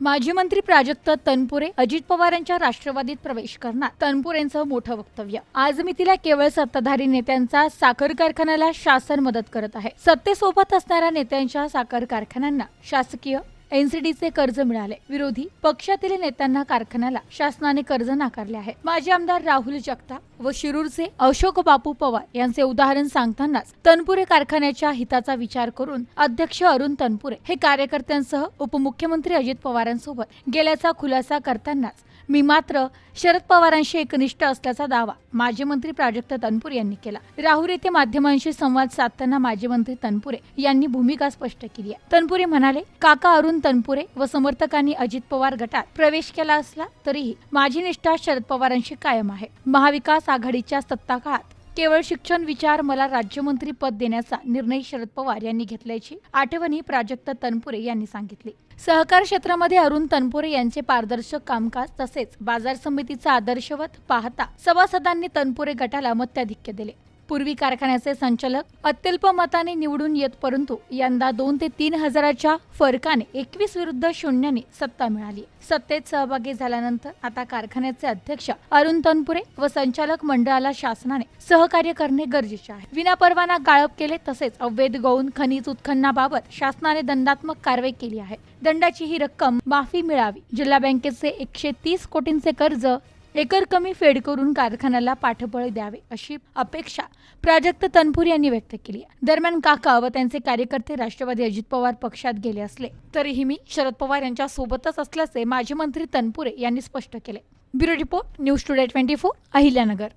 माजी मंत्री प्राजक्त तनपुरे अजित पवार यांच्या राष्ट्रवादीत प्रवेश करणार. तनपुरेंचं मोठं वक्तव्य. आज मी तिला केवळ सत्ताधारी नेत्यांचा साखर कारखान्याला शासन मदत करत आहे. सत्तेसोबत असणाऱ्या नेत्यांच्या साखर कारखान्यांना शासकीय एनसीडीचे कर्ज मिळाले. विरोधी पक्षातील नेत्यांना कारखान्याला शासनाने कर्ज नाकारले आहे. माजी आमदार राहुल जगताप व शिरूरचे अशोक बापू पवार यांचे उदाहरण सांगतानाच तनपुरे कारखान्याच्या हिताचा विचार करून अध्यक्ष अरुण तनपुरे हे कार्यकर्त्यांसह उपमुख्यमंत्री अजित पवारांसोबत गेल्याचा खुलासा करतानाच मी मात्र शरद पवारांशी एकनिष्ठ असल्याचा दावा माजी मंत्री प्राजक्त तनपुरे यांनी केला. राहुल येथे माध्यमांशी संवाद साधताना माजी मंत्री तनपुरे यांनी भूमिका स्पष्ट केली आहे. तनपुरे म्हणाले काका अरुण तनपुरे व समर्थकांनी अजित पवार गटात प्रवेश केला असला तरीही माझी निष्ठा शरद पवारांशी कायम आहे. महाविकास आघाडीच्या सत्ता काळात केवळ शिक्षण विचार मला राज्यमंत्री पद देण्याचा निर्णय शरद पवार यांनी घेतल्याची आठवणी प्राजक्त तनपुरे यांनी सांगितली. सहकार क्षेत्रामध्ये अरुण तनपुरे यांचे पारदर्शक कामकाज तसेच बाजार समितीचा आदर्शवत पाहता सभासदांनी तनपुरे गटाला मत्याधिक्य दिले. पूर्वी कारखान्याचे संचालक अत्यल्प मताने निवडून येत परंतु यंदा दोन ते तीन हजाराच्या फरकाने एकवीस विरुद्ध शून्याने सत्ता मिळाली. सत्तेत सहभागी झाल्यानंतर आता कारखान्याचे अध्यक्ष अरुण तनपुरे व संचालक मंडळाला शासनाने सहकार्य करणे गरजेचे आहे. विनापरवाना गाळप केले तसेच अवैध गौण खनिज उत्खननाबाबत शासनाने दंडात्मक कारवाई केली आहे. दंडाची ही रक्कम माफी मिळावी. जिल्हा बँकेचे एकशे तीस कोटींचे कर्ज एकर कमी फेड करून कारखान्याला पाठबळ द्यावे अशी अपेक्षा प्राजक्त तनपूर यांनी व्यक्त केली आहे. दरम्यान काका व त्यांचे कार्यकर्ते राष्ट्रवादी अजित पवार पक्षात गेले असले तरीही मी शरद पवार यांच्या सोबतच असल्याचे माजी मंत्री तनपुरे यांनी स्पष्ट केले. Bureau report news today twenty four Ahilyanagar.